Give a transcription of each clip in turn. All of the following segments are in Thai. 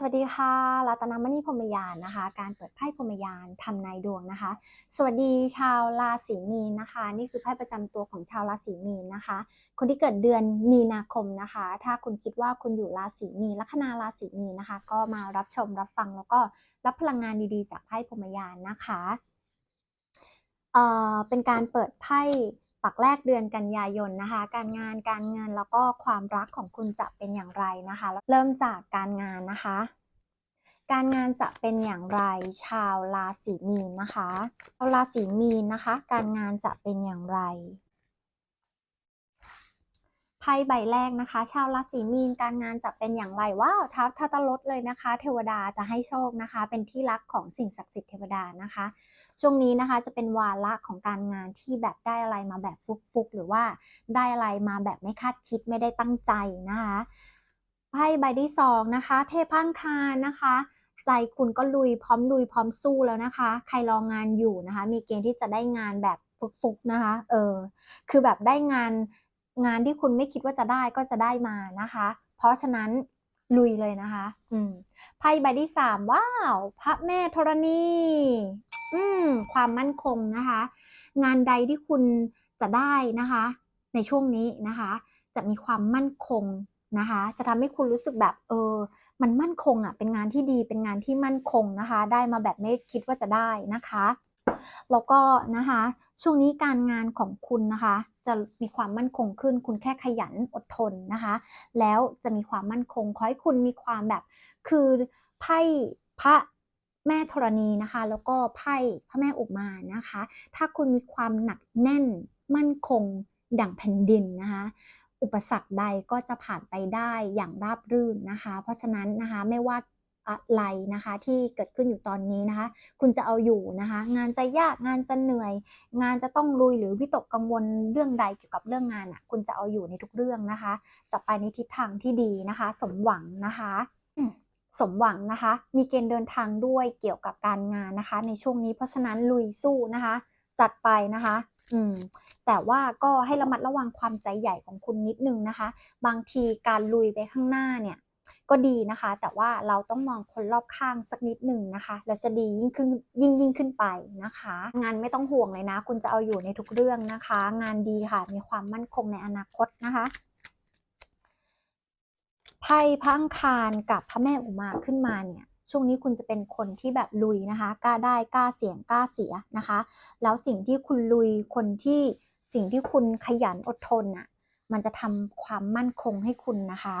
สวัสดีค่ะรัตนมณีพรมยานนะคะ การเปิดไพ่พรมยานทำนายดวงนะคะ สวัสดีชาวราศีมีนนะคะ นี่คือไพ่ประจำตัวของชาวราศีมีนนะคะ คนที่เกิดเดือนมีนาคมนะคะ ถ้าคุณคิดว่าคุณอยู่ราศีมีนลัคนาราศีมีนนะคะ ก็มารับชมรับฟังแล้วก็รับพลังงานดีๆ จากไพ่พรมยานนะคะเอ่อเป็นการเปิดไพ่ ปักแรกเดือนกันยายนนะคะ การงานการเงินแล้วก็ความรักของคุณจะเป็นอย่างไรนะคะ เริ่มจากการงานนะคะ การงานจะเป็นอย่างไรชาวราศีมีนนะคะชาวราศีมีนนะคะ การงานจะเป็นอย่างไร พ่ใบแรกนะคะ ชาวราศีมีนการงานจะเป็นอย่างไรว้าวท้าทัตลดเลยนะคะ เทวดาจะให้โชคนะคะ เป็นที่รักของสิ่งศักดิ์สิทธิ์เทวดานะคะ ช่วงนี้นะคะจะเป็นวาระของการงานที่แบบได้อะไรมาแบบฟุกๆหรือว่าได้อะไรมาแบบไม่คาดคิดไม่ได้ตั้งใจนะคะไพ่ใบที่สองนะคะ เทพังคารนะคะใจคุณก็ลุยพร้อมลุยพร้อมสู้แล้วนะคะ ใครรองงานอยู่นะคะ มีเกณฑ์ที่จะได้งานแบบฟุกๆนะคะ เออ คือแบบได้งาน งานที่คุณไม่คิดว่าจะได้ก็จะได้มานะคะ เพราะฉะนั้นลุยเลยนะคะ อืม ไพ่ใบที่สามว้าว พระแม่ธรณี อืม ความมั่นคงนะคะ งานใดที่คุณจะได้นะคะ ในช่วงนี้นะคะ จะมีความมั่นคงนะคะ จะทำให้คุณรู้สึกแบบ เออ มันมั่นคงอะ เป็นงานที่ดี เป็นงานที่มั่นคงนะคะ ได้มาแบบไม่คิดว่าจะได้นะคะ แล้วก็นะคะ ช่วงนี้การงานของคุณนะคะ จะมีความมั่นคงขึ้น คุณแค่ขยันอดทนนะคะ แล้วจะมีความมั่นคงขอให้คุณมีความแบบ คือไพ่พระแม่ธรณีนะคะ แล้วก็ไพ่พระแม่อุมานะคะ ถ้าคุณมีความหนักแน่นมั่นคงดั่งแผ่นดินนะคะอุปสรรคใดก็จะผ่านไปได้อย่างราบรื่นนะคะ เพราะฉะนั้นนะคะไม่ว่า อะไรนะคะ ที่เกิดขึ้นอยู่ตอนนี้นะคะ คุณจะเอาอยู่นะคะ งานจะยากงานจะเหนื่อย งานจะต้องลุยหรือวิตกกังวลเรื่องใดเกี่ยวกับเรื่องงานอะ คุณจะเอาอยู่ในทุกเรื่องนะคะ จะไปในทิศทางที่ดีนะคะ สมหวังนะคะสมหวังนะคะ มีเกณฑ์เดินทางด้วยเกี่ยวกับการงานนะคะ ในช่วงนี้เพราะฉะนั้นลุยสู้นะคะ จัดไปนะคะอืมแต่ว่าก็ให้ระมัดระวังความใจใหญ่ของคุณนิดนึงนะคะ บางทีการลุยไปข้างหน้าเนี่ย ก็ดีนะคะ แต่ว่าเราต้องมองคนรอบข้างสักนิดหนึ่งนะคะ แล้วจะดียิ่งขึ้นยิ่งยิ่งขึ้นไปนะคะ งานไม่ต้องห่วงเลยนะ คุณจะเอาอยู่ในทุกเรื่องนะคะ งานดีค่ะ มีความมั่นคงในอนาคตนะคะไพ่พังคารกับพระแม่อุมาขึ้นมาเนี่ยช่วงนี้คุณจะเป็นคนที่แบบลุยนะคะ กล้าได้กล้าเสี่ยงกล้าเสียนะคะ แล้วสิ่งที่คุณลุยคนที่สิ่งที่คุณขยันอดทนอะมันจะทำความมั่นคงให้คุณนะคะ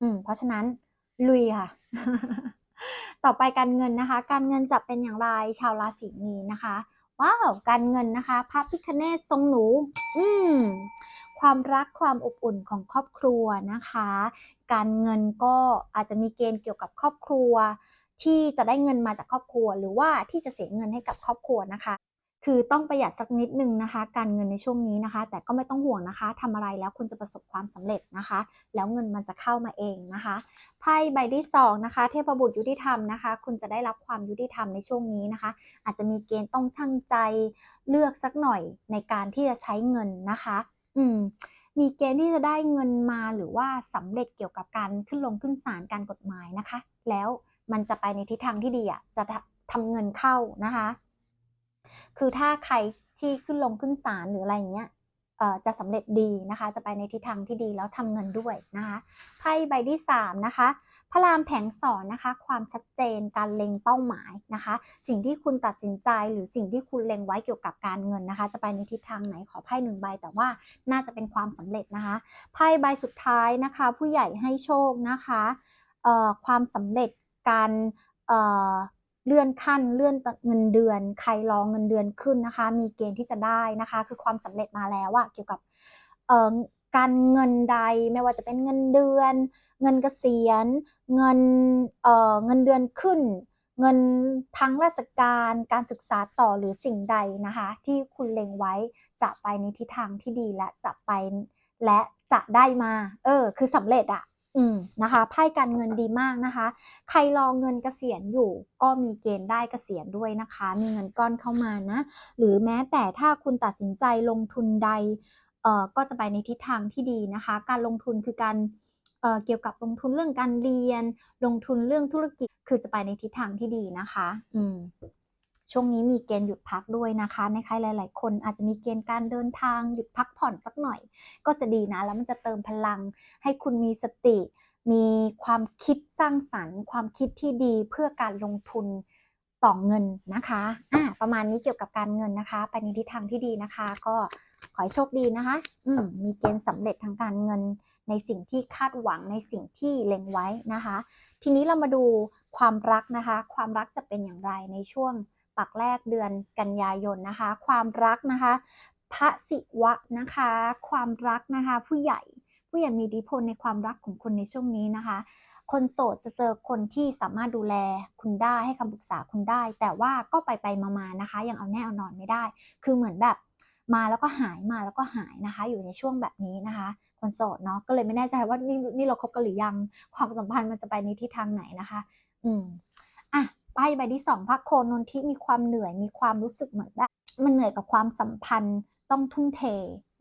อืม เพราะฉะนั้นลุยค่ะ ต่อไปการเงินนะคะ การเงินจะเป็นอย่างไรชาวราศีมีนนะคะ ว้าว การเงินนะคะพระพิคเนศทรงหนู อืมความรักความอบอุ่นของครอบครัวนะคะ การเงินก็อาจจะมีเกณฑ์เกี่ยวกับครอบครัว ที่จะได้เงินมาจากครอบครัว หรือว่าที่จะเสียเงินให้กับครอบครัวนะคะ คือต้องประหยัดสักนิดนึงนะคะ การเงินในช่วงนี้นะคะ แต่ก็ไม่ต้องห่วงนะคะทำอะไรแล้วคุณจะประสบความสำเร็จนะคะ แล้วเงินมันจะเข้ามาเองนะคะไพ่ใบที่สองนะคะ เทพบุตรยุติธรรมนะคะ คุณจะได้รับความยุติธรรมในช่วงนี้นะคะ อาจจะมีเกณฑ์ต้องชั่งใจเลือกสักหน่อยในการที่จะใช้เงินนะคะ อืมมีเกณฑ์ที่จะได้เงินมาหรือว่าสำเร็จเกี่ยวกับการขึ้นลงขึ้นศาลการกฎหมายนะคะ แล้วมันจะไปในทิศทางที่ดีอะจะทำเงินเข้านะคะ คือถ้าใครที่ขึ้นลงขึ้นศาลหรืออะไรอย่างเงี้ยจะสำเร็จดีนะคะ จะไปในทิศทางที่ดีแล้วทำเงินด้วยนะคะไพ่ใบที่ 3 นะคะ พระรามแผงสอนนะคะ ความชัดเจนการเล็งเป้าหมายนะคะ สิ่งที่คุณตัดสินใจหรือสิ่งที่คุณเล็งไว้เกี่ยวกับการเงินนะคะ จะไปในทิศทางไหนขอไพ่หนึ่งใบ แต่ว่าน่าจะเป็นความสำเร็จนะคะไพ่ใบสุดท้ายนะคะ ผู้ใหญ่ให้โชคนะคะความสำเร็จการ เลื่อนขั้นเลื่อนเงินเดือน ใครรอเงินเดือนขึ้นนะคะ มีเกณฑ์ที่จะได้นะคะ คือความสำเร็จมาแล้วอะเกี่ยวกับการเงินใดไม่ว่าจะเป็นเงินเดือน เงินเกษียณ เงินเเงินเดือนขึ้น เงินทั้งราชการการศึกษาต่อหรือสิ่งใดนะคะ ที่คุณเล็งไว้จะไปในทิศทางที่ดีและจะไปและจะได้มา เออ คือสำเร็จอะ อืมนะคะไพ่การเงินดีมากนะคะ ใครรอเงินเกษียณอยู่ ก็มีเกณฑ์ได้เกษียณด้วยนะคะ มีเงินก้อนเข้ามานะ หรือแม้แต่ถ้าคุณตัดสินใจลงทุนใดเอ่อก็จะไปในทิศทางที่ดีนะคะ การลงทุนคือการเอ่อเกี่ยวกับลงทุนเรื่องการเรียน ลงทุนเรื่องธุรกิจคือจะไปในทิศทางที่ดีนะคะ อืม ช่วงนี้มีเกณฑ์หยุดพักด้วยนะคะในใครหลาย ๆ คนอาจจะมีเกณฑ์การเดินทางหยุดพักผ่อนสักหน่อย ก็จะดีนะ แล้วมันจะเติมพลัง ให้คุณมีสติ มีความคิดสร้างสรรค์ ความคิดที่ดีเพื่อการลงทุนต่อเงินนะคะอ่าประมาณนี้เกี่ยวกับการเงินนะคะไปในทิศทางที่ดีนะคะ ก็ขอให้โชคดีนะคะอืมมีเกณฑ์สำเร็จทางการเงินในสิ่งที่คาดหวังในสิ่งที่เล็งไว้นะคะ ทีนี้เรามาดูความรักนะคะ ความรักจะเป็นอย่างไรในช่วง ปักแรกเดือนกันยายนนะคะ ความรักนะคะพระศิวะนะคะ ความรักนะคะ ผู้ใหญ่ผู้ใหญ่มีอิทธิพลในความรักของคุณในช่วงนี้นะคะ คนโสดจะเจอคนที่สามารถดูแลคุณได้ให้คำปรึกษาคุณได้ แต่ว่าก็ไปไปมาๆนะคะ ยังเอาแน่เอานอนไม่ได้ คือเหมือนแบบมาแล้วก็หายมาแล้วก็หายนะคะ อยู่ในช่วงแบบนี้นะคะ คนโสดเนาะก็เลยไม่แน่ใจว่านี่นี่เราคบกันหรือยังความสัมพันธ์มันจะไปในทิศทางไหนนะคะ อืม อะไพ่ใบที่สองพระโคนนทิมีความเหนื่อยมีความรู้สึกเหมือนแบบมันเหนื่อยกับความสัมพันธ์ต้องทุ่มเท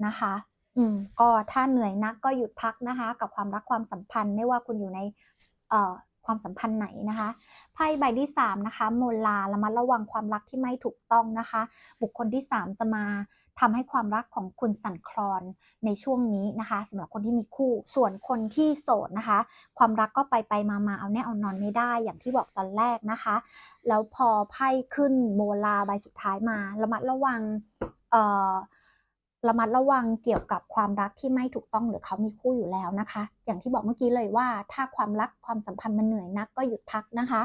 นะคะ อืมก็ถ้าเหนื่อยนักก็หยุดพักนะคะ กับความรักความสัมพันธ์ ไม่ว่าคุณอยู่ในเอ่อ ความสัมพันธ์ไหนนะคะไพ่ใบที่สามนะคะโมลาระมัดระวังความรักที่ไม่ถูกต้องนะคะ บุคคลที่สามจะมาทำให้ความรักของคุณสั่นคลอนในช่วงนี้นะคะสำหรับคนที่มีคู่ส่วนคนที่โสดนะคะ ความรักก็ไปไปมามาเอาแน่เอานอนไม่ได้อย่างที่บอกตอนแรกนะคะ แล้วพอไพ่ขึ้นโมลาใบสุดท้ายมาระมัดระวังเอ่อ ระมัดระวังเกี่ยวกับความรักที่ไม่ถูกต้องหรือเขามีคู่อยู่แล้วนะคะ อย่างที่บอกเมื่อกี้เลยว่า ถ้าความรักความสัมพันธ์มันเหนื่อยนักก็หยุดพักนะคะ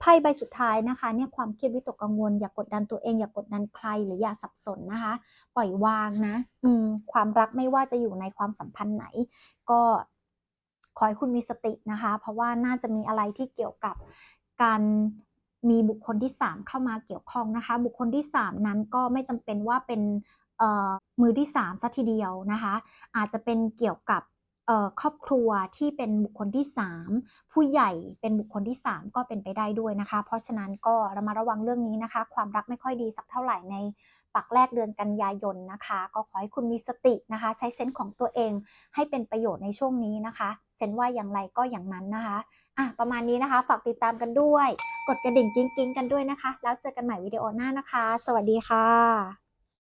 ไพ่ใบสุดท้ายนะคะเนี่ยความเครียดวิตกกังวล อย่ากกดดันตัวเอง อย่ากกดดันใครหรืออย่าสับสนนะคะ ปล่อยวางนะอืมความรักไม่ว่าจะอยู่ในความสัมพันธ์ไหน ก็ขอให้คุณมีสตินะคะ เพราะว่าน่าจะมีอะไรที่เกี่ยวกับการมีบุคคลที่ 3 เข้ามาเกี่ยวข้องนะคะ บุคคลที่ 3 นั้นก็ไม่จำเป็นว่าเป็น มือที่3ซะทีเดียวนะคะ อาจจะเป็นเกี่ยวกับครอบครัวที่เป็นบุคคลที่ 3 ผู้ใหญ่เป็นบุคคลที่ 3 ก็เป็นไปได้ด้วยนะคะ เพราะฉะนั้นก็ระมัดระวังเรื่องนี้นะคะ ความรักไม่ค่อยดีสักเท่าไหร่ในปักแรกเดือนกันยายนนะคะ ก็ขอให้คุณมีสตินะคะ ใช้เซนส์ของตัวเองให้เป็นประโยชน์ในช่วงนี้นะคะเซนว่าอย่างไรก็อย่างนั้นนะคะอะประมาณนี้นะคะ ฝากติดตามกันด้วย กดกระดิ่งกิ้งๆกันด้วยนะคะ แล้วเจอกันใหม่วิดีโอหน้านะคะ สวัสดีค่ะ